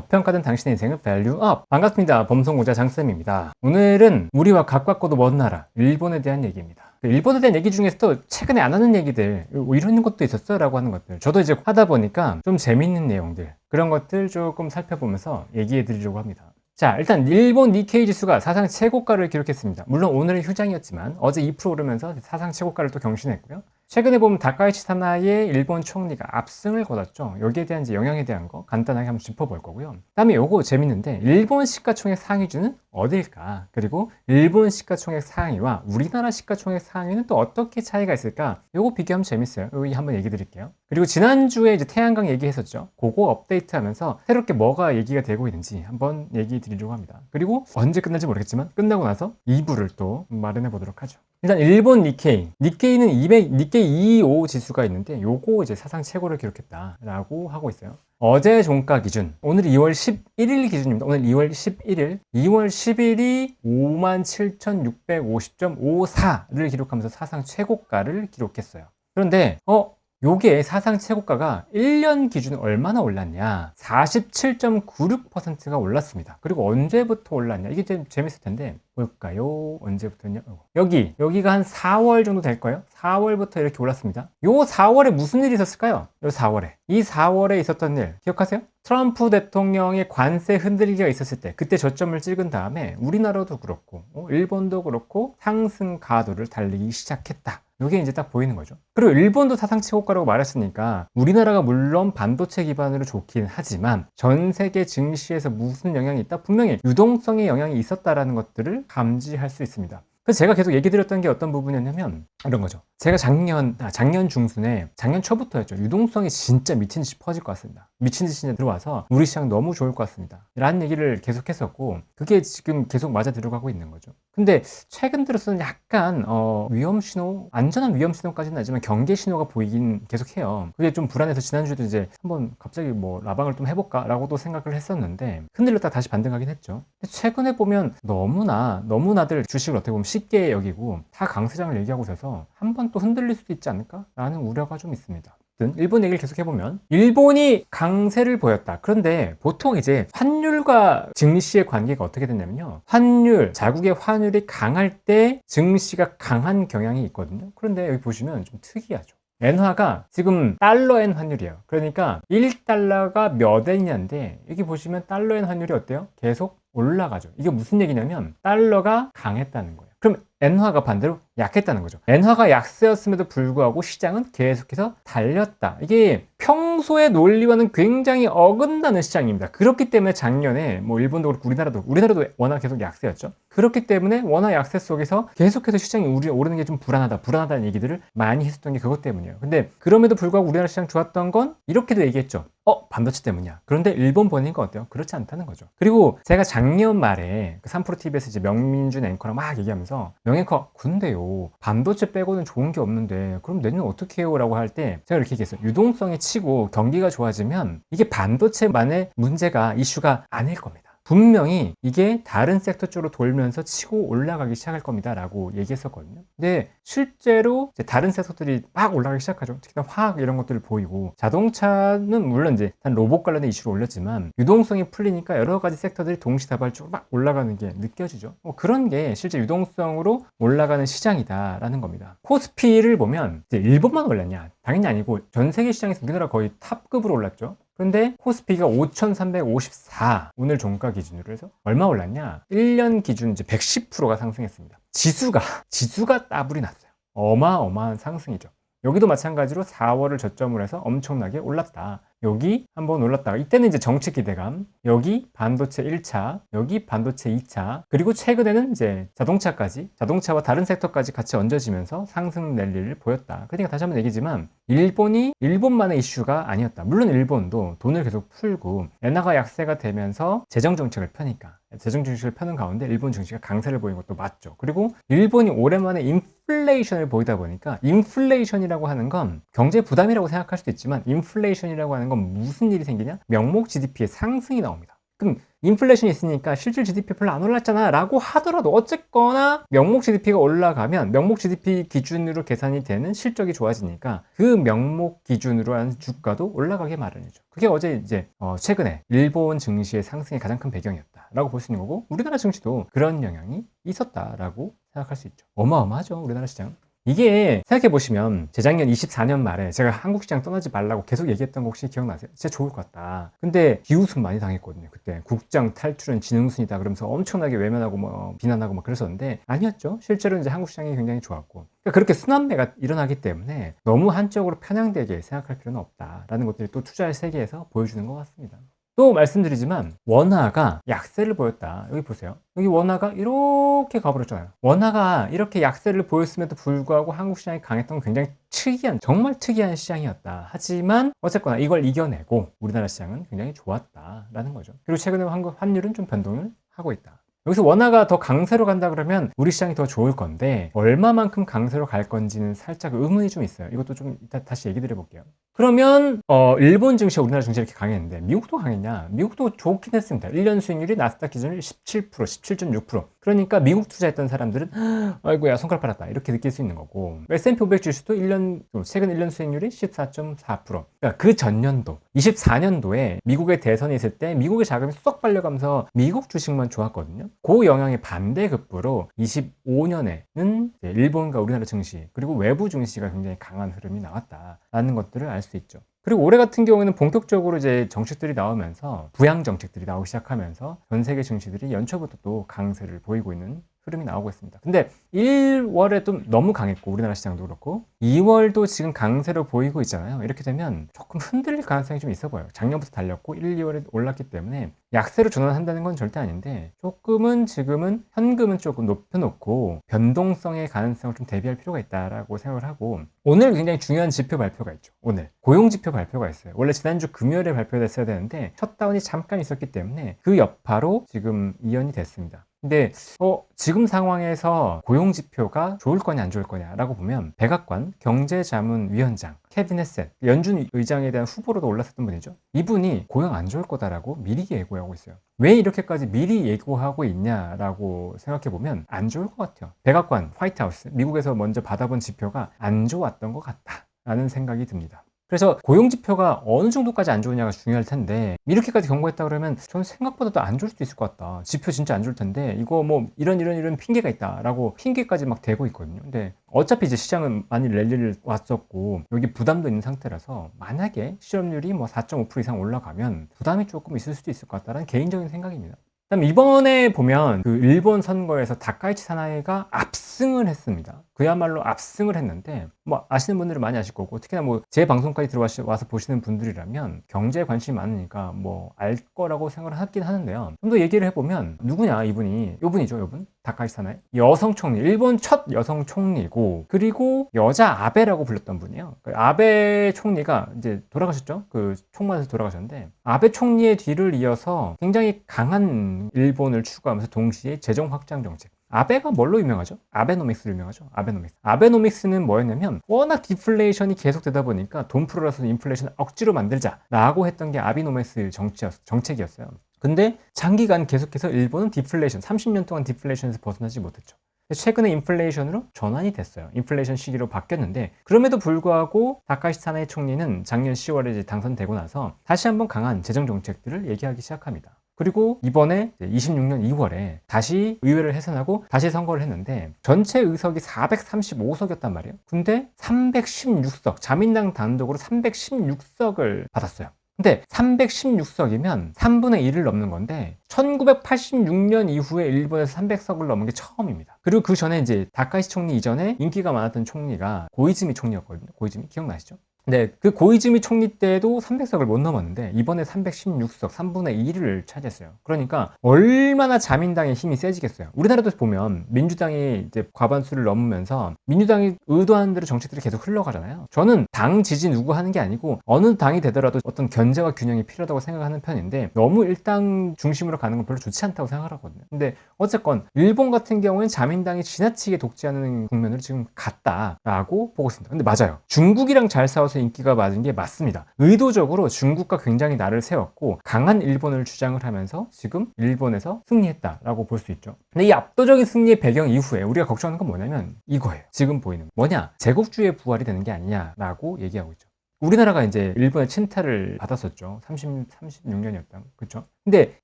저평가된 당신의 인생을 밸류업 반갑습니다. 범성고자 장쌤입니다. 오늘은 우리와 가깝고도 먼 나라 일본에 대한 얘기입니다. 그 일본에 대한 얘기 중에서도 최근에 안 하는 얘기들 뭐 이런 것도 있었어 라고 하는 것들 저도 이제 하다 보니까 좀 재밌는 내용들 그런 것들 조금 살펴보면서 얘기해 드리려고 합니다. 자 일단 일본 니케이 지수가 사상 최고가를 기록했습니다. 물론 오늘은 휴장이었지만 어제 2% 오르면서 사상 최고가를 또 경신했고요 최근에 보면 다카이치 사나의 일본 총리가 압승을 거뒀죠. 여기에 대한 이제 영향에 대한 거 간단하게 한번 짚어볼 거고요. 그다음에 요거 재밌는데 일본 시가총액 상위주는 어딜까? 그리고 일본 시가총액 상위와 우리나라 시가총액 상위는 또 어떻게 차이가 있을까? 요거 비교하면 재밌어요. 여기 한번 얘기 드릴게요. 그리고 지난주에 이제 태양광 얘기했었죠. 그거 업데이트하면서 새롭게 뭐가 얘기가 되고 있는지 한번 얘기 드리려고 합니다. 그리고 언제 끝날지 모르겠지만 끝나고 나서 2부를 또 마련해 보도록 하죠. 일단 일본 니케이. 니케이는 200, 니케이 225 지수가 있는데 요거 이제 사상 최고를 기록했다라고 하고 있어요. 어제 종가 기준, 오늘 2월 11일 기준입니다. 오늘 2월 11일, 2월 10일이 57,650.54를 기록하면서 사상 최고가를 기록했어요. 그런데, 어, 요게 사상 최고가가 1년 기준 얼마나 올랐냐? 47.96%가 올랐습니다. 그리고 언제부터 올랐냐? 이게 좀 재밌을 텐데 볼까요? 언제부터냐? 여기 여기가 한 4월 정도 될 거예요. 4월부터 이렇게 올랐습니다. 요 4월에 무슨 일이 있었을까요? 요 4월에 이 4월에 있었던 일 기억하세요? 트럼프 대통령의 관세 흔들기가 있었을 때 그때 저점을 찍은 다음에 우리나라도 그렇고 어, 일본도 그렇고 상승 가도를 달리기 시작했다. 이게 이제 딱 보이는 거죠. 그리고 일본도 사상 최고가라고 말했으니까 우리나라가 물론 반도체 기반으로 좋긴 하지만 전 세계 증시에서 무슨 영향이 있다? 분명히 유동성의 영향이 있었다라는 것들을 감지할 수 있습니다. 그래서 제가 계속 얘기 드렸던 게 어떤 부분이었냐면 이런 거죠. 제가 작년, 아, 작년 중순에, 작년 초부터였죠. 유동성이 진짜 미친 듯이 퍼질 것 같습니다. 미친 듯이 들어와서 우리 시장 너무 좋을 것 같습니다. 라는 얘기를 계속 했었고, 그게 지금 계속 맞아 들어가고 있는 거죠. 근데 최근 들어서는 약간, 어, 위험 신호, 안전한 위험 신호까지는 아니지만 경계 신호가 보이긴 계속 해요. 그게 좀 불안해서 지난주에도 이제 한번 갑자기 뭐 라방을 좀 해볼까라고도 생각을 했었는데, 흔들렸다 다시 반등하긴 했죠. 최근에 보면 너무나, 너무나들 주식을 어떻게 보면 쉽게 여기고 다 강세장을 얘기하고 있어서 한 번 또 흔들릴 수도 있지 않을까라는 우려가 좀 있습니다. 일본 얘기를 계속 해보면 일본이 강세를 보였다. 그런데 보통 이제 환율과 증시의 관계가 어떻게 되냐면요. 환율, 자국의 환율이 강할 때 증시가 강한 경향이 있거든요. 그런데 여기 보시면 좀 특이하죠. 엔화가 지금 달러엔 환율이에요. 그러니까 1달러가 몇 엔이냐인데 여기 보시면 달러엔 환율이 어때요? 계속 올라가죠. 이게 무슨 얘기냐면 달러가 강했다는 거예요. 그럼 엔화가 반대로 약했다는 거죠. 엔화가 약세였음에도 불구하고 시장은 계속해서 달렸다. 이게 평소의 논리와는 굉장히 어긋나는 시장입니다. 그렇기 때문에 작년에 뭐 일본도 그렇고 우리나라도 우리나라도 워낙 계속 약세였죠. 그렇기 때문에 워낙 약세 속에서 계속해서 시장이 오르는 게 좀 불안하다, 불안하다는 얘기들을 많이 했었던 게 그것 때문이에요. 근데 그럼에도 불구하고 우리나라 시장 좋았던 건 이렇게도 얘기했죠. 어, 반도체 때문이야. 그런데 일본 보니까 어때요? 그렇지 않다는 거죠. 그리고 제가 작년 말에 그 3프로TV에서 이제 명민준 앵커랑 막 얘기하면서 명앵커, 근데요, 반도체 빼고는 좋은 게 없는데, 그럼 내년 어떻게 해요? 라고 할 때 제가 이렇게 얘기했어요. 유동성이 치고 경기가 좋아지면 이게 반도체만의 문제가 이슈가 아닐 겁니다. 분명히 이게 다른 섹터 쪽으로 돌면서 치고 올라가기 시작할 겁니다. 라고 얘기했었거든요. 근데 실제로 다른 섹터들이 막 올라가기 시작하죠. 특히나 화학 이런 것들을 보이고 자동차는 물론 이제 단 로봇 관련된 이슈를 올렸지만 유동성이 풀리니까 여러 가지 섹터들이 동시다발적으로 막 올라가는 게 느껴지죠. 뭐 그런 게 실제 유동성으로 올라가는 시장이다라는 겁니다. 코스피를 보면 이제 일본만 올랐냐? 당연히 아니고 전 세계 시장에서 우리나라 거의 탑급으로 올랐죠. 그런데 코스피가 5,354 오늘 종가 기준으로 해서 얼마 올랐냐? 1년 기준 이제 110%가 상승했습니다. 지수가 지수가 따블이 났어요. 어마어마한 상승이죠. 여기도 마찬가지로 4월을 저점으로 해서 엄청나게 올랐다. 여기 한번 올랐다가 이때는 이제 정책 기대감 여기 반도체 1차 여기 반도체 2차 그리고 최근에는 이제 자동차까지 자동차와 다른 섹터까지 같이 얹어지면서 상승 랠리를 보였다. 그러니까 다시 한번 얘기지만 일본이 일본만의 이슈가 아니었다. 물론 일본도 돈을 계속 풀고 엔화가 약세가 되면서 재정 정책을 펴니까 재정 정책을 펴는 가운데 일본 증시가 강세를 보이는 것도 맞죠. 그리고 일본이 오랜만에 인 플레이션을 보이다 보니까 인플레이션이라고 하는 건 경제 부담이라고 생각할 수도 있지만 인플레이션이라고 하는 건 무슨 일이 생기냐? 명목 GDP의 상승이 나옵니다. 그럼 인플레이션이 있으니까 실질 GDP 별로 안 올랐잖아 라고 하더라도 어쨌거나 명목 GDP가 올라가면 명목 GDP 기준으로 계산이 되는 실적이 좋아지니까 그 명목 기준으로 한 주가도 올라가게 마련이죠. 그게 어제 이제 어 최근에 일본 증시의 상승의 가장 큰 배경이었다라고 볼 수 있는 거고 우리나라 증시도 그런 영향이 있었다라고 생각할 수 있죠. 어마어마하죠 우리나라 시장. 이게 생각해 보시면 재작년 24년 말에 제가 한국 시장 떠나지 말라고 계속 얘기했던 거 혹시 기억나세요? 진짜 좋을 것 같다. 근데 기우순 많이 당했거든요. 그때 국장 탈출은 지능순이다 그러면서 엄청나게 외면하고 뭐 비난하고 막 그랬었는데 아니었죠. 실제로 이제 한국 시장이 굉장히 좋았고 그러니까 그렇게 순환매가 일어나기 때문에 너무 한쪽으로 편향되게 생각할 필요는 없다라는 것들이 또 투자의 세계에서 보여주는 것 같습니다. 또 말씀드리지만 원화가 약세를 보였다. 여기 보세요. 여기 원화가 이렇게 가버렸잖아요. 원화가 이렇게 약세를 보였음에도 불구하고 한국 시장이 강했던 건 굉장히 특이한 정말 특이한 시장이었다. 하지만 어쨌거나 이걸 이겨내고 우리나라 시장은 굉장히 좋았다라는 거죠. 그리고 최근에 환율은 좀 변동을 하고 있다. 여기서 원화가 더 강세로 간다 그러면 우리 시장이 더 좋을 건데 얼마만큼 강세로 갈 건지는 살짝 의문이 좀 있어요. 이것도 좀 이따 다시 얘기 드려볼게요. 그러면 어, 일본 증시와 우리나라 증시 이렇게 강했는데 미국도 강했냐? 미국도 좋긴 했습니다. 1년 수익률이 나스닥 기준으로 17%, 17.6%. 그러니까 미국 투자했던 사람들은 아이고야 손가락 빨았다 이렇게 느낄 수 있는 거고 S&P 500 지수도 1년 최근 1년 수익률이 14.4%. 그러니까 그 전년도 24년도에 미국의 대선이 있을 때 미국의 자금이 쏙 빨려가면서 미국 주식만 좋았거든요. 그 영향의 반대급부로 25년에는 일본과 우리나라 증시 그리고 외부 증시가 굉장히 강한 흐름이 나왔다라는 것들을 알 수 있죠. 그리고 올해 같은 경우에는 본격적으로 이제 정책들이 나오면서 부양 정책들이 나오기 시작하면서 전 세계 증시들이 연초부터 또 강세를 보이고 있는 흐름이 나오고 있습니다. 근데 1월에 좀 너무 강했고 우리나라 시장도 그렇고 2월도 지금 강세로 보이고 있잖아요. 이렇게 되면 조금 흔들릴 가능성이 좀 있어 보여요. 작년부터 달렸고 1, 2월에 올랐기 때문에 약세로 전환한다는 건 절대 아닌데 조금은 지금은 현금은 조금 높여놓고 변동성의 가능성을 좀 대비할 필요가 있다라고 생각을 하고 오늘 굉장히 중요한 지표 발표가 있죠. 오늘 고용 지표 발표가 있어요. 원래 지난주 금요일에 발표됐어야 되는데 셧다운이 잠깐 있었기 때문에 그 여파로 지금 이연이 됐습니다. 근데 어, 지금 상황에서 고용 지표가 좋을 거냐 안 좋을 거냐라고 보면 백악관 경제자문위원장 케빈 헤셋 연준 의장에 대한 후보로도 올랐었던 분이죠. 이분이 고용 안 좋을 거다라고 미리 예고하고 있어요. 왜 이렇게까지 미리 예고하고 있냐라고 생각해 보면 안 좋을 것 같아요. 백악관 화이트하우스 미국에서 먼저 받아본 지표가 안 좋았던 것 같다라는 생각이 듭니다. 그래서 고용 지표가 어느 정도까지 안 좋으냐가 중요할 텐데 이렇게까지 경고했다 그러면 저는 생각보다도 안 좋을 수도 있을 것 같다. 지표 진짜 안 좋을 텐데 이거 뭐 이런 이런 이런 핑계가 있다라고 핑계까지 막 대고 있거든요. 근데 어차피 이제 시장은 많이 랠리를 왔었고 여기 부담도 있는 상태라서 만약에 실업률이 뭐 4.5% 이상 올라가면 부담이 조금 있을 수도 있을 것 같다는 개인적인 생각입니다. 그다음 이번에 보면 그 일본 선거에서 다카이치 사나이가 압승을 했습니다. 그야말로 압승을 했는데 뭐 아시는 분들은 많이 아실 거고 특히나 뭐 제 방송까지 들어와서 보시는 분들이라면 경제에 관심이 많으니까 뭐 알 거라고 생각을 하긴 하는데요. 좀 더 얘기를 해보면 누구냐 이분이 이분이죠 이분 다카이치 사나이 여성 총리 일본 첫 여성 총리고 그리고 여자 아베라고 불렸던 분이에요. 그 아베 총리가 이제 돌아가셨죠. 그 총만에서 돌아가셨는데 아베 총리의 뒤를 이어서 굉장히 강한 일본을 추구하면서 동시에 재정 확장 정책 아베가 뭘로 유명하죠? 아베노믹스로 유명하죠. 아베노믹스. 아베노믹스는 뭐였냐면 워낙 디플레이션이 계속되다 보니까 돈 풀어서 인플레이션을 억지로 만들자라고 했던 게 아비노믹스 정치였, 정책이었어요. 근데 장기간 계속해서 일본은 디플레이션, 30년 동안 디플레이션에서 벗어나지 못했죠. 최근에 인플레이션으로 전환이 됐어요. 인플레이션 시기로 바뀌었는데 그럼에도 불구하고 다카시 사나의 총리는 작년 10월에 이제 당선되고 나서 다시 한번 강한 재정 정책들을 얘기하기 시작합니다. 그리고 이번에 26년 2월에 다시 의회를 해산하고 다시 선거를 했는데 전체 의석이 435석이었단 말이에요. 근데 316석, 자민당 단독으로 316석을 받았어요. 근데 316석이면 3분의 1을 넘는 건데 1986년 이후에 일본에서 300석을 넘은 게 처음입니다. 그리고 그 전에 이제 다카시 총리 이전에 인기가 많았던 총리가 고이즈미 총리였거든요. 고이즈미 기억나시죠? 네, 그 고이즈미 총리 때도 300석을 못 넘었는데 이번에 316석, 3분의 1을 차지했어요. 그러니까 얼마나 자민당의 힘이 세지겠어요. 우리나라도 보면 민주당이 이제 과반수를 넘으면서 민주당이 의도하는 대로 정책들이 계속 흘러가잖아요. 저는 당 지지 누구 하는 게 아니고 어느 당이 되더라도 어떤 견제와 균형이 필요하다고 생각하는 편인데 너무 일당 중심으로 가는 건 별로 좋지 않다고 생각하거든요. 근데 어쨌건 일본 같은 경우는 자민당이 지나치게 독재하는 국면으로 지금 갔다라고 보고 있습니다. 근데 맞아요. 중국이랑 잘 싸워서 인기가 맞은 게 맞습니다. 의도적으로 중국과 굉장히 나를 세웠고 강한 일본을 주장을 하면서 지금 일본에서 승리했다라고 볼 수 있죠. 근데 이 압도적인 승리의 배경 이후에 우리가 걱정하는 건 뭐냐면 이거예요. 지금 보이는 뭐냐 제국주의의 부활이 되는 게 아니냐라고 얘기하고 있죠. 우리나라가 이제 일본의 침탈을 받았었죠. 30, 36년이었다. 그쵸? 근데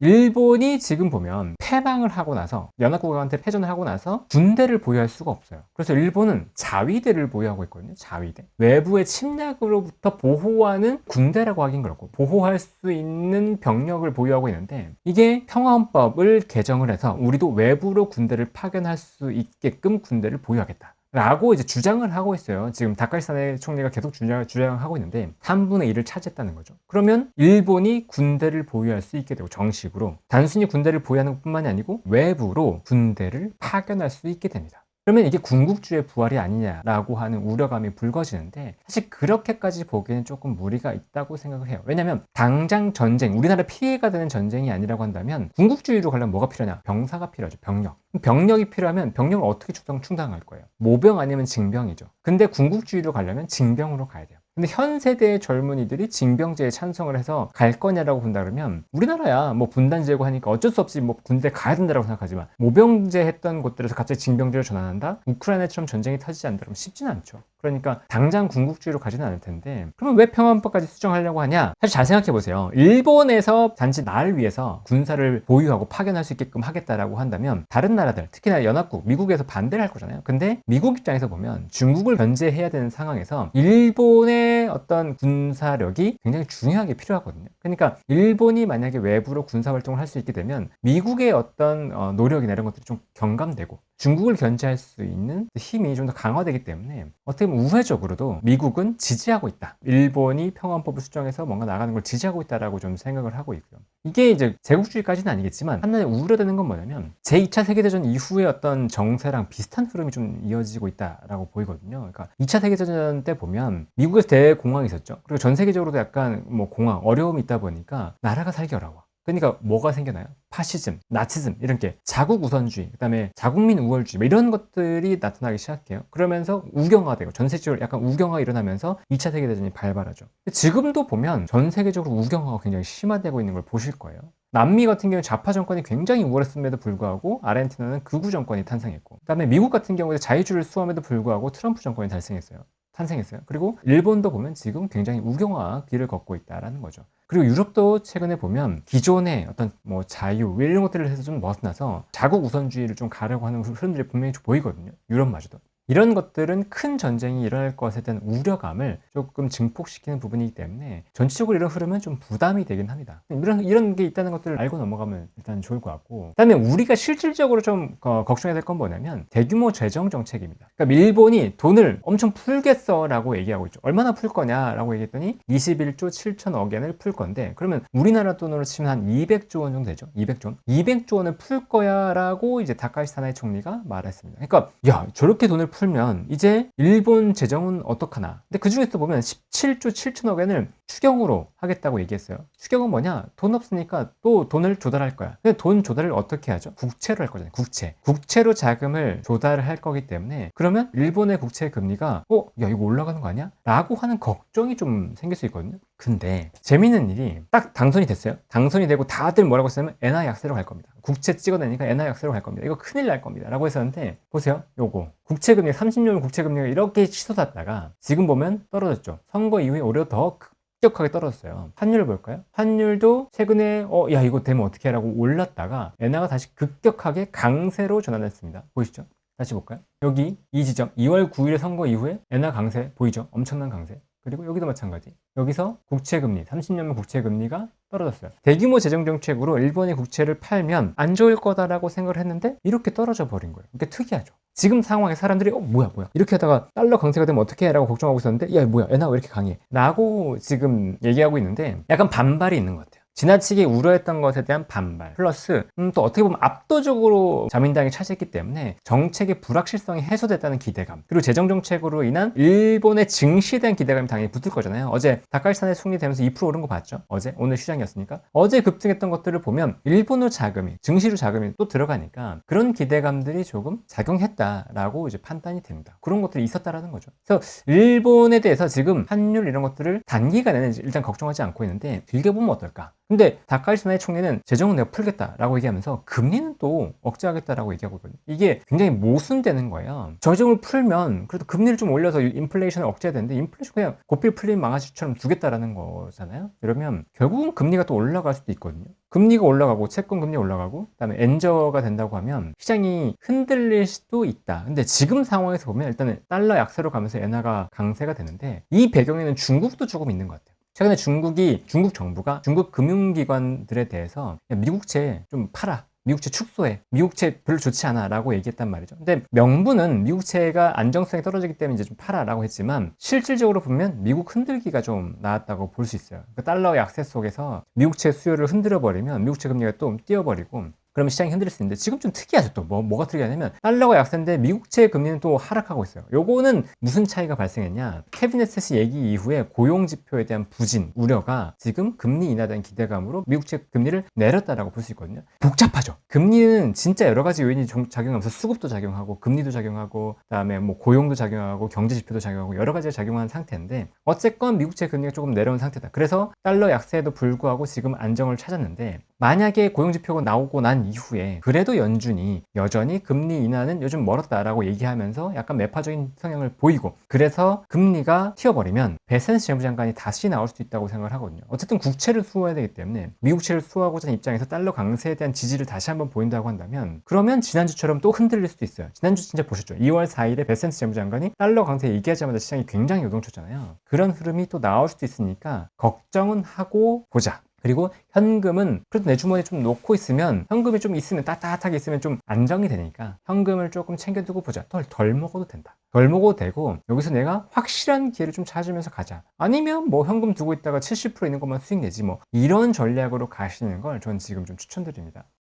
일본이 지금 보면 패망을 하고 나서 연합국한테 패전을 하고 나서 군대를 보유할 수가 없어요. 그래서 일본은 자위대를 보유하고 있거든요. 자위대. 외부의 침략으로부터 보호하는 군대라고 하긴 그렇고 보호할 수 있는 병력을 보유하고 있는데 이게 평화헌법을 개정을 해서 우리도 외부로 군대를 파견할 수 있게끔 군대를 보유하겠다. 라고 이제 주장을 하고 있어요. 지금 다카시산의 총리가 계속 주장, 주장을 하고 있는데 3분의 1을 차지했다는 거죠. 그러면 일본이 군대를 보유할 수 있게 되고 정식으로 단순히 군대를 보유하는 것뿐만이 아니고 외부로 군대를 파견할 수 있게 됩니다. 그러면 이게 군국주의 부활이 아니냐라고 하는 우려감이 불거지는데 사실 그렇게까지 보기에는 조금 무리가 있다고 생각을 해요. 왜냐하면 당장 전쟁, 우리나라 피해가 되는 전쟁이 아니라고 한다면 군국주의로 가려면 뭐가 필요하냐? 병사가 필요하죠. 병력. 병력이 필요하면 병력을 어떻게 충당, 충당할 거예요? 모병 아니면 징병이죠. 근데 군국주의로 가려면 징병으로 가야 돼요. 근데 현 세대의 젊은이들이 징병제에 찬성을 해서 갈 거냐라고 본다 그러면 우리나라야 뭐 분단제고 하니까 어쩔 수 없이 뭐 군대 가야 된다고 생각하지만 모병제 했던 곳들에서 갑자기 징병제로 전환한다? 우크라이나처럼 전쟁이 터지지 그러면 쉽지는 않죠. 그러니까 당장 군국주의로 가지는 않을 텐데 그러면 왜 평화헌법까지 수정하려고 하냐? 사실 잘 생각해 보세요. 일본에서 단지 나를 위해서 군사를 보유하고 파견할 수 있게끔 하겠다라고 한다면 다른 나라들, 특히나 연합국, 미국에서 반대를 할 거잖아요. 근데 미국 입장에서 보면 중국을 견제해야 되는 상황에서 일본의 어떤 군사력이 굉장히 중요하게 필요하거든요. 그러니까 일본이 만약에 외부로 군사 활동을 할 수 있게 되면 미국의 어떤 어, 노력이나 이런 것들이 좀 경감되고 중국을 견제할 수 있는 힘이 좀 더 강화되기 때문에 어떻게 보면 우회적으로도 미국은 지지하고 있다. 일본이 평화헌법을 수정해서 뭔가 나가는 걸 지지하고 있다라고 좀 생각을 하고 있고요. 이게 이제 제국주의까지는 아니겠지만 하나의 우려되는 건 뭐냐면 제2차 세계대전 이후의 어떤 정세랑 비슷한 흐름이 좀 이어지고 있다라고 보이거든요. 그러니까 2차 세계대전 때 보면 미국에서 대공황이 있었죠. 그리고 전 세계적으로도 약간 뭐 공황, 어려움이 있다 보니까 나라가 살기 어려워. 그러니까 뭐가 생겨나요? 파시즘, 나치즘 이런 게 자국 우선주의, 그다음에 자국민 우월주의 뭐 이런 것들이 나타나기 시작해요. 그러면서 우경화되고 전 세계적으로 약간 우경화가 일어나면서 2차 세계 대전이 발발하죠. 지금도 보면 전 세계적으로 우경화가 굉장히 심화되고 있는 걸 보실 거예요. 남미 같은 경우는 좌파 정권이 굉장히 우월했음에도 불구하고 아르헨티나는 극우 정권이 탄생했고 그다음에 미국 같은 경우에 자유주의를 수험에도 불구하고 트럼프 정권이 탄생했어요. 탄생했어요. 그리고 일본도 보면 지금 굉장히 우경화 길을 걷고 있다라는 거죠. 그리고 유럽도 최근에 보면 기존의 어떤 뭐 자유 이런 것들을 해서 좀 벗어나서 자국 우선주의를 좀 가려고 하는 흐름들이 분명히 보이거든요. 유럽마저도. 이런 것들은 큰 전쟁이 일어날 것에 대한 우려감을 조금 증폭시키는 부분이기 때문에 전체적으로 이런 흐름은 좀 부담이 되긴 합니다. 이런, 이런 게 있다는 것들을 알고 넘어가면 일단 좋을 것 같고. 그 다음에 우리가 실질적으로 좀 어, 걱정해야 될 건 뭐냐면 대규모 재정 정책입니다. 그러니까 일본이 돈을 엄청 풀겠어 라고 얘기하고 있죠. 얼마나 풀 거냐라고 얘기했더니 21조 7천억 엔을 풀 건데 그러면 우리나라 돈으로 치면 한 200조 원 정도 되죠. 200조 원. 200조 원을 풀 거야 라고 이제 다카시 사나이 총리가 말했습니다. 그러니까 야 저렇게 돈을 풀면 이제 일본 재정은 어떡하나. 근데 그 중에서 보면 17조 7천억 엔을 추경으로 하겠다고 얘기했어요. 추경은 뭐냐? 돈 없으니까 또 돈을 조달할 거야. 근데 돈 조달을 어떻게 하죠? 국채로 할 거잖아요. 국채. 국채로 자금을 조달을 할 거기 때문에 그러면 일본의 국채 금리가 어, 야 이거 올라가는 거 아니야? 라고 하는 걱정이 좀 생길 수 있거든요. 근데 재밌는 일이 딱 당선이 됐어요. 당선이 되고 다들 뭐라고 했냐면 엔화 약세로 갈 겁니다. 국채 찍어내니까 엔화 약세로 갈 겁니다. 이거 큰일 날 겁니다. 라고 했었는데 보세요. 요거 국채 금리 30년 국채 금리가 이렇게 치솟았다가 지금 보면 떨어졌죠. 선거 이후에 오히려 더 급격하게 떨어졌어요. 환율을 볼까요? 환율도 최근에 어, 야 이거 되면 어떻게 하라고 올랐다가 엔화가 다시 급격하게 강세로 전환했습니다. 보이시죠? 다시 볼까요? 여기 이 지점 2월 9일의 선거 이후에 엔화 강세 보이죠? 엄청난 강세. 그리고 여기도 마찬가지. 여기서 국채금리, 30년물 국채금리가 떨어졌어요. 대규모 재정정책으로 일본의 국채를 팔면 안 좋을 거다라고 생각을 했는데 이렇게 떨어져 버린 거예요. 이게 특이하죠. 지금 상황에 사람들이 어 뭐야 뭐야 이렇게 하다가 달러 강세가 되면 어떻게 해? 라고 걱정하고 있었는데 야 뭐야 엔화 왜 이렇게 강해? 라고 지금 얘기하고 있는데 약간 반발이 있는 것 같아요. 지나치게 우려했던 것에 대한 반발. 플러스 음, 또 어떻게 보면 압도적으로 자민당이 차지했기 때문에 정책의 불확실성이 해소됐다는 기대감. 그리고 재정 정책으로 인한 일본의 증시에 대한 기대감이 당연히 붙을 거잖아요. 어제 다카시산의 승리되면서 2% 오른 거 봤죠? 어제? 오늘 시장이었으니까. 어제 급등했던 것들을 보면 일본의 자금이 증시로 자금이 또 들어가니까 그런 기대감들이 조금 작용했다라고 이제 판단이 됩니다. 그런 것들이 있었다라는 거죠. 그래서 일본에 대해서 지금 환율 이런 것들을 단기간에는 일단 걱정하지 않고 있는데 길게 보면 어떨까 근데 다카시나의 총리는 재정은 내가 풀겠다라고 얘기하면서 금리는 또 억제하겠다라고 얘기하고 있거든요. 이게 굉장히 모순되는 거예요. 재정을 풀면 그래도 금리를 좀 올려서 인플레이션을 억제해야 되는데 인플레이션 그냥 고삐 풀린 망아지처럼 두겠다라는 거잖아요. 그러면 결국은 금리가 또 올라갈 수도 있거든요. 금리가 올라가고 채권 금리 올라가고 그다음에 엔저가 된다고 하면 시장이 흔들릴 수도 있다. 근데 지금 상황에서 보면 일단은 달러 약세로 가면서 엔화가 강세가 되는데 이 배경에는 중국도 조금 있는 것 같아요. 최근에 중국이 중국 정부가 중국 금융기관들에 대해서 야, 미국채 좀 팔아. 미국채 축소해. 미국채 별로 좋지 않아. 라고 얘기했단 말이죠. 근데 명분은 미국채가 안정성이 떨어지기 때문에 이제 좀 팔아. 라고 했지만 실질적으로 보면 미국 흔들기가 좀 나왔다고 볼 수 있어요. 그 달러 약세 속에서 미국채 수요를 흔들어 버리면 미국채 금리가 또 뛰어버리고 그러면 시장이 흔들릴 수 있는데 지금 좀 특이하죠 또. 뭐, 뭐가 특이하냐면 달러가 약세인데 미국채 금리는 또 하락하고 있어요. 요거는 무슨 차이가 발생했냐? 캐비넷 세시 얘기 이후에 고용 지표에 대한 부진 우려가 지금 금리 인하된 기대감으로 미국채 금리를 내렸다라고 볼 수 있거든요. 복잡하죠. 금리는 진짜 여러 가지 요인이 종- 작용하면서 수급도 작용하고 금리도 작용하고 그다음에 뭐 고용도 작용하고 경제 지표도 작용하고 여러 가지가 작용하는 상태인데 어쨌건 미국채 금리가 조금 내려온 상태다. 그래서 달러 약세에도 불구하고 지금 안정을 찾았는데 만약에 고용 지표가 나오고 난 이후에 그래도 연준이 여전히 금리 인하는 요즘 멀었다라고 얘기하면서 약간 매파적인 성향을 보이고 그래서 금리가 튀어버리면 베센스 재무 장관이 다시 나올 수도 있다고 생각을 하거든요. 어쨌든 국채를 수호해야 되기 때문에 미국채를 수호하고자 하는 입장에서 달러 강세에 대한 지지를 다시 한번 보인다고 한다면 그러면 지난주처럼 또 흔들릴 수도 있어요. 지난주 진짜 보셨죠? 2월 4일에 베센스 재무 장관이 달러 강세 얘기하자마자 시장이 굉장히 요동쳤잖아요. 그런 흐름이 또 나올 수도 있으니까 걱정은 하고 보자. 그리고 현금은 그래도 내 주머니에 좀 놓고 있으면 현금이 좀 있으면 따뜻하게 있으면 좀 안정이 되니까 현금을 조금 챙겨두고 보자. 덜, 덜 먹어도 된다. 덜 먹어도 되고 여기서 내가 확실한 기회를 좀 찾으면서 가자. 아니면 뭐 현금 두고 있다가 70% 있는 것만 수익 내지 뭐 이런 전략으로 가시는 걸 전 지금 좀 추천드립니다.